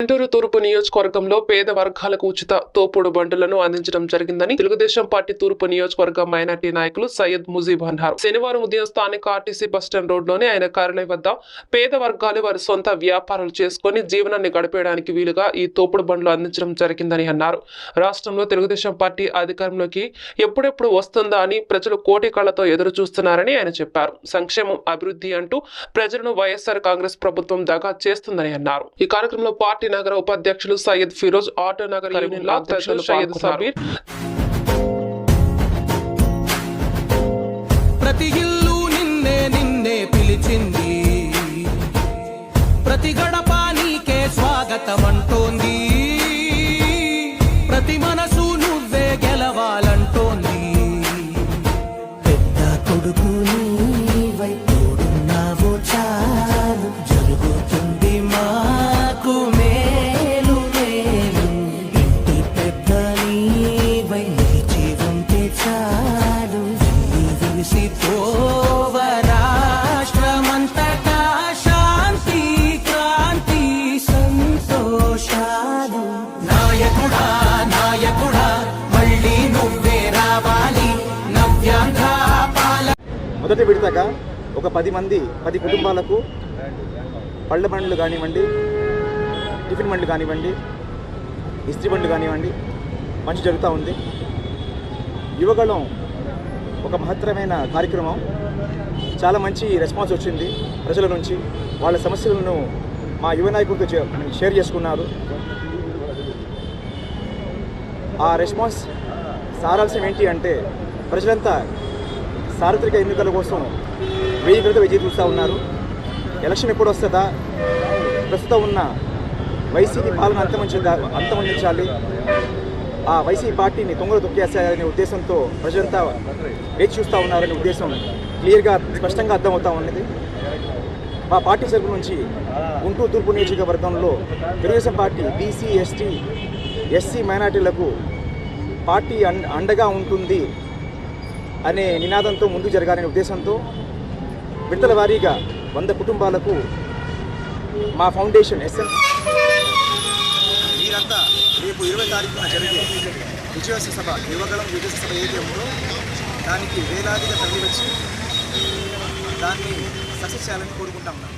గుంటూరు తూర్పు నియోజకవర్గంలో పేద వర్గాలకు ఉచిత తోపుడు బండులను అందించడం జరిగిందని తెలుగుదేశం పార్టీ తూర్పు నియోజకవర్గ మైనార్టీ నాయకులు సయ్యద్ ముజీబ్ అన్నారు. శనివారం ఉదయం స్థానిక ఆర్టీసీ బస్టాండ్ రోడ్లోని ఆయన కార్యాలయం వద్ద పేద వర్గాలు వారి సొంత వ్యాపారాలు చేసుకుని జీవనాన్ని గడిపేయడానికి వీలుగా ఈ తోపుడు బండ్లు అందించడం జరిగిందని అన్నారు. రాష్ట్రంలో తెలుగుదేశం పార్టీ అధికారంలోకి ఎప్పుడెప్పుడు వస్తుందా అని ప్రజలు కోటి కళ్ళతో ఎదురు చూస్తున్నారని ఆయన చెప్పారు. సంక్షేమం అభివృద్ధి అంటూ ప్రజలను వైఎస్ఆర్ కాంగ్రెస్ ప్రభుత్వం దగా చేస్తుందని అన్నారు. ఈ కార్యక్రమంలో పార్టీ నగర ఉపాధ్యక్షులు సయ్యద్ ఫిరోజ్ ఆటో నగర్ అధ్యక్షులు సయ్యద్ సబీర్. ప్రతి ఇల్లు నిన్నే నిన్నే పిలిచింది. ప్రతి గడప నీకే స్వాగతం అంటోంది ప్రతి మనసు నువ్వే గెలవాలంటోంది నాయకుడా నాయకుడా మళ్ళీ నువ్వే రావాలి. నవ్యాంధ్ర మొదటి విడతగా ఒక పది మంది పది కుటుంబాలకు పళ్ళ బండ్లు కానివ్వండి టిఫిన్ బండ్లు కానివ్వండి ఇస్త్రీ బండ్లు కానివ్వండి మంచి జరుగుతూ ఉంది. యువగళం ఒక మహత్తరమైన కార్యక్రమం. చాలా మంచి రెస్పాన్స్ వచ్చింది ప్రజల నుంచి. వాళ్ళ సమస్యలను మా యువ నాయకులతో షేర్ చేసుకున్నారు. ఆ రెస్పాన్స్ సారాంశం ఏంటి అంటే ప్రజలంతా సార్వత్రిక ఎన్నికల కోసం వెయ్యి క్రితం వెయ్యి చూస్తూ ఉన్నారు. ఎలక్షన్ ఎప్పుడు వస్తుందా? ప్రస్తుతం ఉన్న వైసీపీ పాలన అంతమంచిందా అంతమందించాలి ఆ వైసీపీ పార్టీని తొంగలు తొక్కేసేయాలనే ఉద్దేశంతో ప్రజలంతా వేచి చూస్తూ ఉన్నారనే ఉద్దేశం క్లియర్గా స్పష్టంగా అర్థమవుతా ఉన్నది. మా పార్టీ తరపు నుంచి గుంటూరు తూర్పు నియోజకవర్గంలో Telugu Desam party BC ST SC మైనార్టీలకు పార్టీ అండగా ఉంటుంది అనే నినాదంతో ముందు జరగాలనే ఉద్దేశంతో విడతల వారీగా వంద కుటుంబాలకు మా ఫౌండేషన్ ఎస్ఎం మీరంతా రేపు ఇరవై తారీఖున జరిగే విజయోత్సవ సభ యువగలం విజయోత్సవ సభ ఏది ఉందో దానికి వేలాదిగా తరలి వచ్చి దాన్ని సక్సెస్ చేయాలని కోరుకుంటా ఉన్నాను